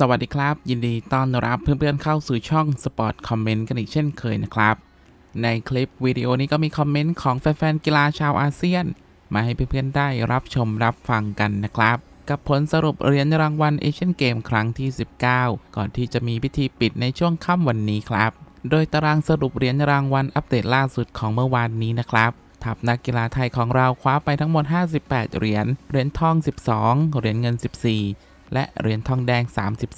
สวัสดีครับ ยินดีต้อนรับเพื่อนๆเข้าสู่ช่อง Sport Comment กันอีกเช่นเคยนะครับ ในคลิปวิดีโอนี้ก็มีคอมเมนต์ของแฟนๆกีฬาชาวอาเซียน มาให้เพื่อนๆได้รับชมรับฟังกันนะครับ กับผลสรุปเหรียญรางวัลเอเชียนเกมครั้งที่ 19 ก่อนที่จะมีพิธีปิดในช่วงค่ำวันนี้ครับ โดยตารางสรุปเหรียญรางวัลอัปเดตล่าสุดของเมื่อวานนี้นะครับทัพนักกีฬาไทยของเราคว้าไปทั้งหมด 58 เหรียญ เหรียญทอง 12 เหรียญเงิน 14 และเหรียญทองแดง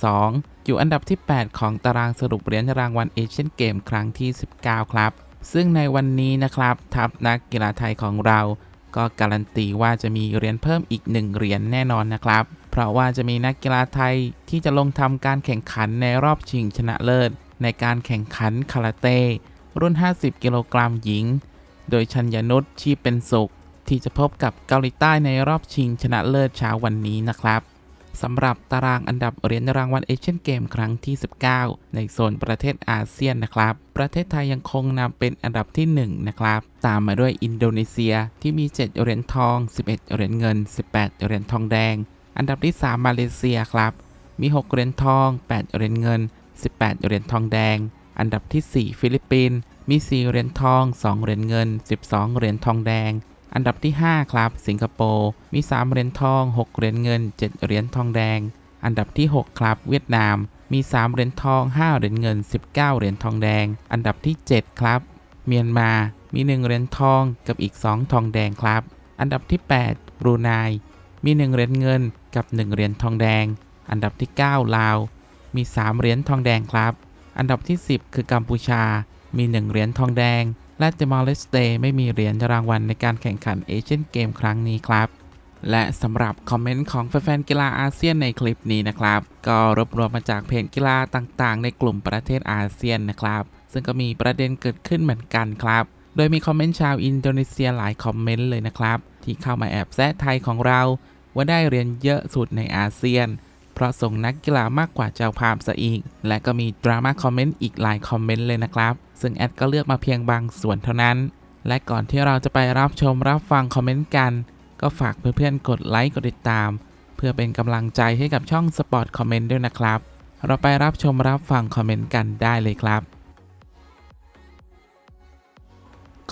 32 อยู่อันดับที่ 8 ของตารางสรุปเหรียญรางวัลเอเชียนเกมครั้งที่ 19 ครับ ซึ่งในวันนี้นะครับ ทัพนักกีฬาไทยของเรา ก็การันตีว่าจะมีเหรียญเพิ่มอีก 1 เหรียญแน่นอนนะครับ เพราะว่าจะมีนักกีฬาไทยที่จะลงทำการแข่งขันในรอบชิงชนะเลิศ ในการแข่งขันคาราเต้รุ่น 50 กิโลกรัมหญิง โดยชัญญนุชชีพเป็นสุข ที่จะพบกับเกาหลีใต้ในรอบชิงชนะเลิศเช้าวันนี้นะครับ สำหรับตารางอันดับเหรียญรางวัลเอเชียนเกมครั้งที่ 19 ในโซนประเทศอาเซียนนะครับ ประเทศไทยยังคงนำเป็นอันดับที่ 1 นะครับ ตามมาด้วยอินโดนีเซียที่มี 7 เหรียญทอง 11 เหรียญเงิน 18 เหรียญทองแดง อันดับที่ 3 มาเลเซียครับ มี 6 เหรียญทอง 8 เหรียญเงิน 18 เหรียญทองแดง อันดับที่ 4 ฟิลิปปินส์ มี 4 เหรียญทอง 2 เหรียญเงิน 12 เหรียญทองแดง อันดับที่ 5 ครับ สิงคโปร์มี 3 เหรียญทอง 6 เหรียญเงิน 7 เหรียญทองแดง อันดับที่ 6 ครับ เวียดนามมี 3 เหรียญทอง 5 เหรียญเงิน 19 เหรียญทองแดง อันดับที่ 7 ครับ เมียนมา มี 1 เหรียญทองกับอีก 2 ทองแดงครับ อันดับที่ 8 บรูไน มี 1 เหรียญเงินกับ 1 เหรียญทองแดง อันดับที่ 9 ลาว มี 3 เหรียญทองแดงครับ อันดับที่ 10 คือกัมพูชา มี 1 เหรียญทองแดง และเตมอร์เลสเตไม่มีเหรียญรางวัลในการแข่งขันเอเชียนเกมครั้งนี้ครับ และสำหรับคอมเมนต์ของแฟนๆกีฬาอาเซียนในคลิปนี้นะครับ ก็รวบรวมมาจากเพจกีฬาต่างๆ ในกลุ่มประเทศอาเซียนนะครับ ซึ่งก็มีประเด็นเกิดขึ้นเหมือนกันครับ โดยมีคอมเมนต์ชาวอินโดนีเซียหลายคอมเมนต์เลยนะครับ ที่เข้ามาแอบแซะไทยของเรา ว่าได้เหรียญเยอะสุดในอาเซียนเพราะส่งนักกีฬามากกว่าเจ้าภาพซะอีก และก็มีดราม่าคอมเมนต์อีกหลายคอมเมนต์เลยนะครับ ซึ่งแอดก็เลือกมาเพียงบางส่วนเท่านั้น และก่อนที่เราจะไปรับชมรับฟังคอมเมนต์กัน ก็ฝากเพื่อนๆกดไลค์กดติดตาม เพื่อเป็นกำลังใจให้กับช่อง Sport Comment ด้วยนะครับ เราไปรับชมรับฟังคอมเมนต์กันได้เลยครับ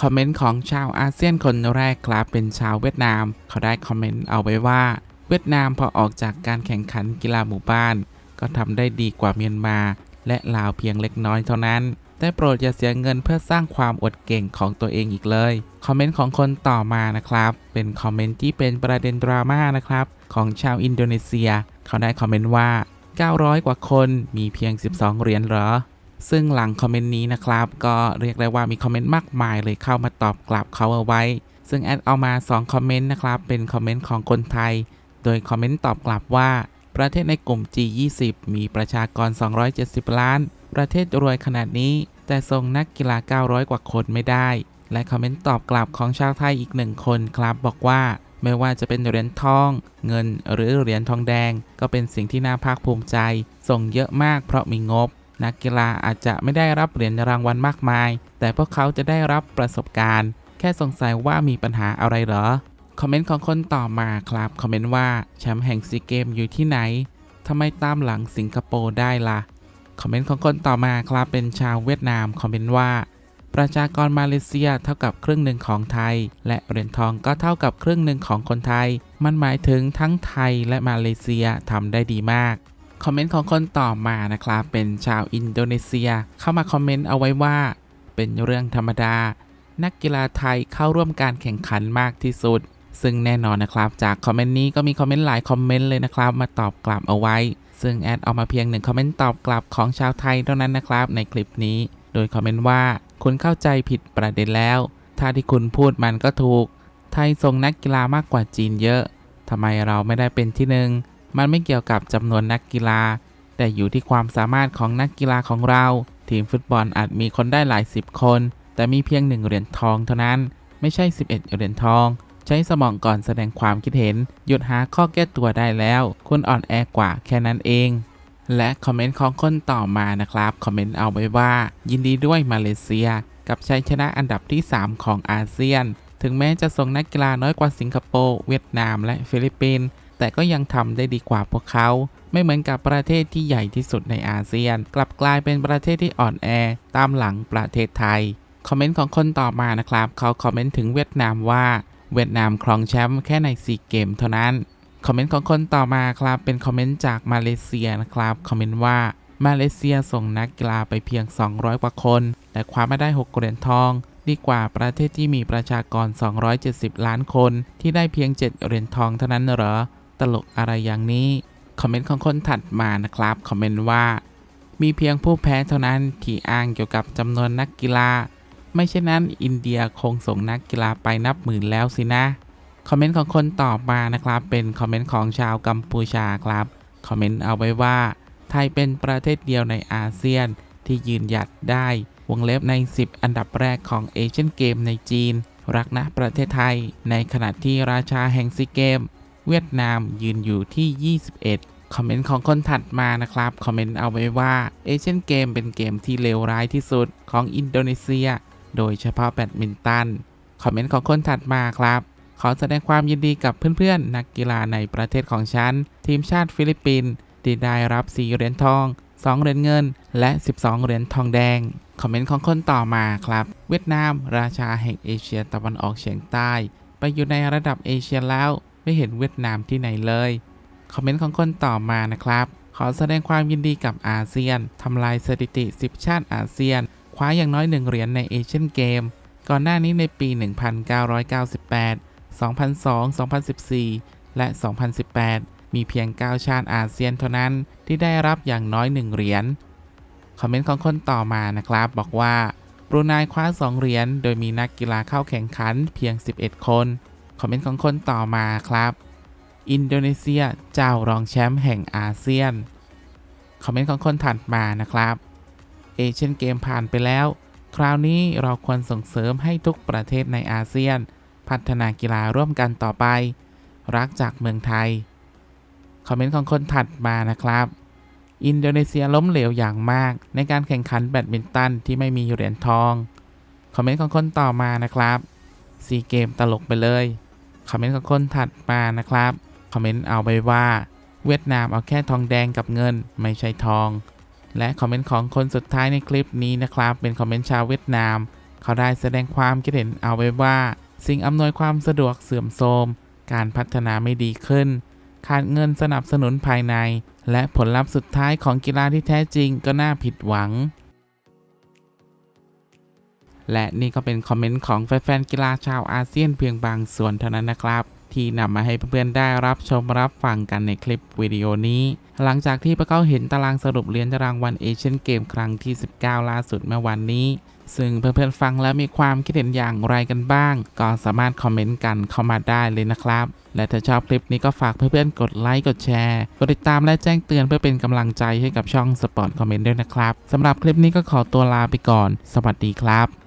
คอมเมนต์ของชาวอาเซียนคนแรกครับเป็นชาวเวียดนาม เขาได้คอมเมนต์เอาไว้ว่า เวียดนามพอออกจากการแข่งขันกีฬาหมู่บ้าน ก็ทำได้ดีกว่าเมียนมา และลาวเพียงเล็กน้อยเท่านั้น แต่โปรดอย่าเสียเงินเพื่อสร้างความอดเก่งของตัวเองอีกเลย คอมเมนต์ของคนต่อมานะครับ เป็นคอมเมนต์ที่เป็นประเด็นดราม่านะครับ ของชาวอินโดนีเซีย เขาได้คอมเมนต์ว่า 900 กว่าคนมีเพียง 12 เหรียญเหรอ ซึ่งหลังคอมเมนต์นี้นะครับ ก็เรียกได้ว่ามีคอมเมนต์มากมายเลยเข้ามาตอบกลับเขาเอาไว้ ซึ่งแอดเอามา 2 คอมเมนต์นะครับ เป็นคอมเมนต์ของคนไทย โดยคอมเมนต์ตอบกลับว่า ประเทศในกลุ่ม G20 มีประชากร 270 ล้าน ประเทศรวยขนาดนี้ แต่ส่งนักกีฬา 900 กว่าคนไม่ได้ และคอมเมนต์ตอบกลับของชาวไทยอีกหนึ่งคนครับบอกว่าไม่ว่าจะเป็นเหรียญทอง เงินหรือเหรียญทองแดง ก็เป็นสิ่งที่น่าภาคภูมิใจ ส่งเยอะมากเพราะมีงบ นักกีฬาอาจจะไม่ได้รับเหรียญรางวัลมากมาย แต่พวกเขาจะได้รับประสบการณ์ แค่สงสัยว่ามีปัญหาอะไรเหรอ คอมเมนต์ของคนต่อมาครับคอมเมนต์ว่าแชมป์แห่งซีเกมอยู่ที่ไหนทำไมตามหลังสิงคโปร์ได้ล่ะ คอมเมนต์ของคนต่อมาครับเป็นชาวเวียดนามคอมเมนต์ว่า ประชากรมาเลเซียเท่ากับครึ่งหนึ่งของไทย และเหรียญทองก็เท่ากับครึ่งหนึ่งของคนไทย มันหมายถึงทั้งไทยและมาเลเซียทำได้ดีมากคอมเมนต์ของคนต่อมานะครับเป็นชาวอินโดนีเซีย เข้ามาคอมเมนต์เอาไว้ว่า เป็นเรื่องธรรมดา นักกีฬาไทยเข้าร่วมการแข่งขันมากที่สุด ซึ่งแน่นอนนะครับ จากคอมเมนต์นี้ก็มีคอมเมนต์หลายคอมเมนต์เลยนะครับ มาตอบกลับเอาไว้ ซึ่งแอดเอามาเพียงหนึ่งคอมเมนต์ตอบกลับของชาวไทยเท่านั้นนะครับในคลิปนี้ โดยคอมเมนต์ว่าคุณเข้าใจผิดประเด็นแล้ว ถ้าที่คุณพูดมันก็ถูก ไทยส่งนักกีฬามากกว่าจีนเยอะทำไมเราไม่ได้เป็นที่หนึ่ง มันไม่เกี่ยวกับจำนวนนักกีฬา แต่อยู่ที่ความสามารถของนักกีฬาของเรา ทีมฟุตบอลอาจมีคนได้หลายสิบคน แต่มีเพียงหนึ่งเหรียญทองเท่านั้น ไม่ใช่ 11 เหรียญทอง ใช้สมองก่อนแสดงความคิดเห็น หยุดหาข้อแก้ตัวได้แล้ว คุณอ่อนแอกว่าแค่นั้นเอง และคอมเมนต์ของคนต่อมานะครับ คอมเมนต์เอาไว้ว่า ยินดีด้วยมาเลเซีย กับชัยชนะอันดับที่ 3 ของอาเซียน ถึงแม้จะส่งนักกีฬาน้อยกว่าสิงคโปร์เวียดนามและฟิลิปปินส์แต่ก็ยังทำได้ดีกว่าพวกเขา ไม่เหมือนกับประเทศที่ใหญ่ที่สุดในอาเซียน กลับกลายเป็นประเทศที่อ่อนแอ ตามหลังประเทศไทย คอมเมนต์ของคนต่อมานะครับ เขาคอมเมนต์ถึงเวียดนามว่า เวียดนามครองแชมป์แค่ในซีเกมเท่านั้น คอมเมนต์ของคนต่อมาครับเป็นคอมเมนต์จากมาเลเซียนะครับ คอมเมนต์ว่ามาเลเซียส่งนักกีฬาไปเพียง 200 กว่าคน แต่คว้ามาได้ 6 เหรียญทอง ดีกว่าประเทศที่มีประชากร 270 ล้านคน ที่ได้เพียง 7 เหรียญทองเท่านั้นเหรอ ตลกอะไรอย่างนี้ คอมเมนต์ของคนถัดมานะครับ คอมเมนต์ว่า มีเพียงผู้แพ้เท่านั้นที่อ้างเกี่ยวกับจำนวนนักกีฬา ไม่เช่นนั้นอินเดียคงส่งนักกีฬาไปนับหมื่นแล้วสินะ คอมเมนต์ของคนต่อมานะครับ เป็นคอมเมนต์ของชาวกัมพูชาครับ คอมเมนต์เอาไว้ว่า ไทยเป็นประเทศเดียวในอาเซียนที่ยืนหยัดได้ วงเล็บใน 10 อันดับแรกของเอเชียนเกมในจีน รักนะประเทศไทย ในขณะที่ราชาแห่งซีเกม เวียดนามยืนอยู่ที่ 21คอมเมนต์ของคนถัดมานะครับ คอมเมนต์เอาไว้ว่าเอเชียนเกมเป็นเกมที่เลวร้ายที่สุดของอินโดนีเซีย โดยเฉพาะแบดมินตัน คอมเมนต์ของคนถัดมาครับ ขอแสดงความยินดีกับเพื่อนๆ นักกีฬาในประเทศของฉัน ทีมชาติฟิลิปปินส์ที่ได้รับ 4 เหรียญทอง 2 เหรียญเงิน และ 12 เหรียญทองแดง คอมเมนต์ของคนต่อมาครับ เวียดนาม ราชาแห่งเอเชียตะวันออกเฉียงใต้ ไปอยู่ในระดับเอเชียแล้ว ไม่เห็นเวียดนามที่ไหนเลย คอมเมนต์ของคนต่อมานะครับขอแสดงความยินดีกับอาเซียน ทำลายสถิติ 10 ชาติอาเซียน คว้าอย่างน้อย1เหรียญในเอเชียนเกม ก่อนหน้านี้ในปี 1998 2002 2014 และ 2018 มีเพียง 9 ชาติอาเซียนเท่านั้นที่ได้รับอย่างน้อย1เหรียญ คอมเมนต์ของคนต่อมานะครับ บอกว่าบรูไนคว้า 2 เหรียญ โดยมีนักกีฬาเข้าแข่งขันเพียง 11 คน คอมเมนต์ของคนต่อมาครับ อินโดนีเซียเจ้ารองแชมป์แห่งอาเซียน คอมเมนต์ของคนถัดมานะครับ เอเชียนเกมผ่านไปแล้ว คราวนี้เราควรส่งเสริมให้ทุกประเทศในอาเซียน พัฒนากีฬาร่วมกันต่อไป รักจากเมืองไทย คอมเมนต์ของคนถัดมานะครับ อินโดนีเซียล้มเหลวอย่างมาก ในการแข่งขันแบดมินตันที่ไม่มีเหรียญทอง คอมเมนต์ของคนต่อมานะครับซีเกมตลกไปเลย คอมเมนต์ของคนถัดมานะครับ คอมเมนต์เอาไปว่า เวียดนามเอาแค่ทองแดงกับเงินไม่ใช่ทอง และคอมเมนต์ของคนสุดท้ายในคลิปนี้นะครับ เป็นคอมเมนต์ชาวเวียดนาม เขาได้แสดงความคิดเห็นเอาไว้ว่า สิ่งอำนวยความสะดวกเสื่อมโทรม การพัฒนาไม่ดีขึ้น ขาดเงินสนับสนุนภายใน และผลลัพธ์สุดท้ายของกีฬาที่แท้จริงก็น่าผิดหวัง และนี่ก็เป็นคอมเมนต์ของแฟนๆกีฬาชาวอาเซียนเพียงบางส่วนเท่านั้นนะครับ ที่นำมาให้เพื่อนๆได้รับชมรับฟังกันในคลิปวิดีโอนี้ หลังจากที่พวกเขาเห็นตารางสรุปเหรียญรางวัลเอเชียนเกมครั้งที่ 19 ล่าสุดเมื่อวันนี้ ซึ่งเพื่อนๆฟังแล้วมีความคิดเห็นอย่างไรกันบ้าง ก็สามารถคอมเมนต์กันเข้ามาได้เลยนะครับ และถ้าชอบคลิปนี้ก็ฝากเพื่อนๆกดไลค์กดแชร์กดติดตามและแจ้งเตือนเพื่อเป็นกำลังใจให้กับช่องสปอร์ตคอมเมนต์ด้วยนะครับสำหรับคลิปนี้ก็ขอตัวลาไปก่อน สวัสดีครับ